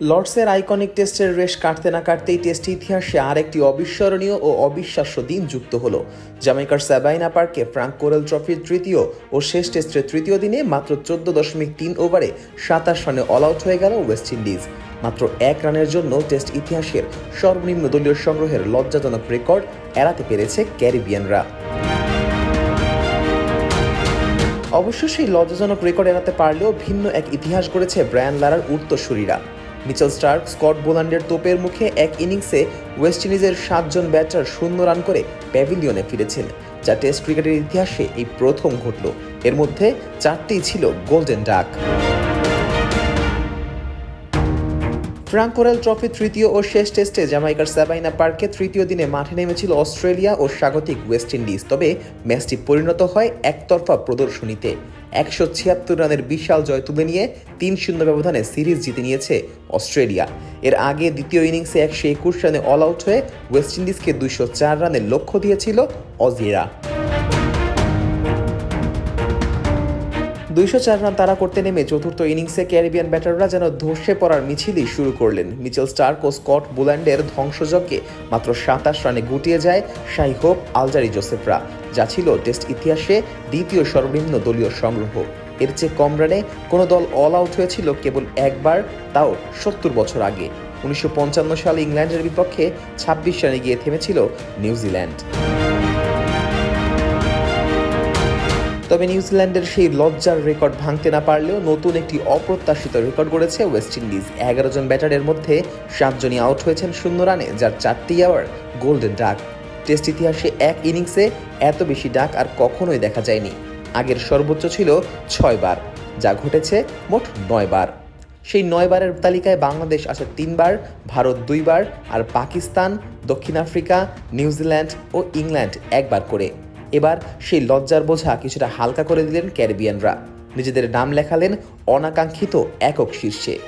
লর্ডসের iconic টেস্টের রেশ কাটতে না কাটতেই টেস্ট ইতিহাসে আরেকটি অবিস্মরণীয় ও অবিশ্বাস্য দিন যুক্ত হলো। জামাইকার স্যাবাইনা পার্কে ফ্রাঙ্ক কোরেল ট্রফির তৃতীয় ও শেষ টেস্টের তৃতীয় দিনে মাত্র চোদ্দ দশমিক তিন ওভারে সাতাশ রানে অল আউট হয়ে গেল ওয়েস্ট ইন্ডিজ। মাত্র এক রানের জন্য টেস্ট ইতিহাসের সর্বনিম্ন দলীয় সংগ্রহের লজ্জাজনক রেকর্ড এড়াতে পেরেছে ক্যারিবিয়ানরা। অবশ্য সেই লজ্জাজনক রেকর্ড এড়াতে পারলেও ভিন্ন এক ইতিহাস গড়েছে ব্রায়ান লারার উত্তরসূরিরা। মিচেল স্টার্ক স্কট বোলান্ডের তোপের মুখে এক ইনিংসে ওয়েস্ট ইন্ডিজের সাতজন ব্যাটার শূন্য রান করে প্যাভিলিয়নে ফিরেছেন, যা টেস্ট ক্রিকেটের ইতিহাসে এই প্রথম ঘটল। এর মধ্যে চারটি ছিল golden duck. Frank Corel trophy তৃতীয় ও শেষ টেস্টে জামাইকার স্যাবাইনা পার্কে তৃতীয় দিনে মাঠে নেমেছিল অস্ট্রেলিয়া ও স্বাগতিক ওয়েস্ট ইন্ডিজ। তবে ম্যাচটি পরিণত হয় একতরফা প্রদর্শনীতে। একশো ছিয়াত্তর রানের বিশাল জয় তুলে নিয়ে তিন শূন্য ব্যবধানে সিরিজ জিতে নিয়েছে অস্ট্রেলিয়া। এর আগে দ্বিতীয় ইনিংসে একশো একুশ রানে অল আউট হয়ে ওয়েস্ট ইন্ডিজকে দুইশো চার রানের লক্ষ্য দিয়েছিল অজিরা। দুইশো চার রান তারা করতে নেমে চতুর্থ ইনিংসে ক্যারিবিয়ান ব্যাটাররা যেন ধসে পড়ার মিছিলই শুরু করলেন। মিচেল স্টার্ক ও স্কট বুল্যান্ডের ধ্বংসযজ্ঞে মাত্র সাতাশ রানে গুটিয়ে যায় শাই হোপ আলজারি জোসেফরা, যা ছিল টেস্ট ইতিহাসে দ্বিতীয় সর্বনিম্ন দলীয় সংগ্রহ। এর চেয়ে কম রানে কোনো দল অল আউট হয়েছিল কেবল একবার, তাও সত্তর বছর আগে। উনিশশো পঞ্চান্ন সালে ইংল্যান্ডের বিপক্ষে ছাব্বিশ রানে গিয়ে থেমেছিল নিউজিল্যান্ড। তবে নিউজিল্যান্ডের সেই লজ্জার রেকর্ড ভাঙতে না পারলেও নতুন একটি অপ্রত্যাশিত রেকর্ড গড়েছে ওয়েস্ট ইন্ডিজ। এগারো জন ব্যাটারের মধ্যে সাতজনই আউট হয়েছেন শূন্য রানে, যার চারটি আওয়ার গোল্ডেন ডাক। টেস্ট ইতিহাসে এক ইনিংসে এত বেশি ডাক আর কখনোই দেখা যায়নি। আগের সর্বোচ্চ ছিল ছয় বার, যা ঘটেছে মোট নয় বার। সেই নয় বারের তালিকায় বাংলাদেশ আছে তিনবার ভারত দুইবার আর পাকিস্তান, দক্ষিণ আফ্রিকা, নিউজিল্যান্ড ও ইংল্যান্ড একবার করে। এবার সেই লজ্জার বোঝা কিছুটা হালকা করে দিলেন ক্যারিবিয়ানরা। নিজেদের নাম লেখালেন অনাকাঙ্ক্ষিত একক শীর্ষে।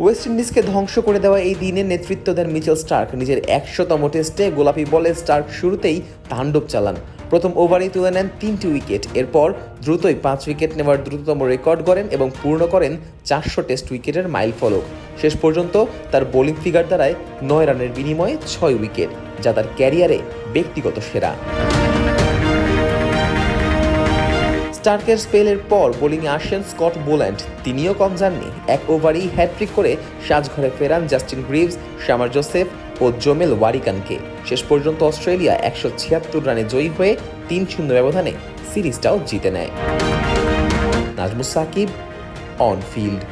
ওয়েস্ট ইন্ডিজকে ধ্বংস করে দেওয়া এই দিনে নেতৃত্ব দেন মিচেল স্টার্ক। নিজের একশোতম টেস্টে গোলাপি বলে স্টার্ক শুরুতেই তাণ্ডব চালান। প্রথম ওভারেই তুলে নেন তিনটি উইকেট। এরপর দ্রুতই পাঁচ উইকেট নেওয়ার দ্রুততম রেকর্ড করেন এবং পূর্ণ করেন চারশো টেস্ট উইকেটের মাইল ফলক। শেষ পর্যন্ত তার বোলিং ফিগার দ্বারায় নয় রানের বিনিময়ে ছয় উইকেট, যা তার ক্যারিয়ারে ব্যক্তিগত সেরা। স্টার্কের স্পেলের পর বোলিংয়ে আসেন স্কট বোল্যান্ড। তিনিও কম যাননি। এক ওভারেই হ্যাট্রিক করে সাজঘরে ফেরান জাস্টিন গ্রিভস, শ্যামার জোসেফ ও জোমেল ওয়ারিকানকে। শেষ পর্যন্ত অস্ট্রেলিয়া একশো ছিয়াত্তর রানে জয়ী হয়ে তিন শূন্য ব্যবধানে সিরিজটাও জিতে নেয়। Najmus Shakib on field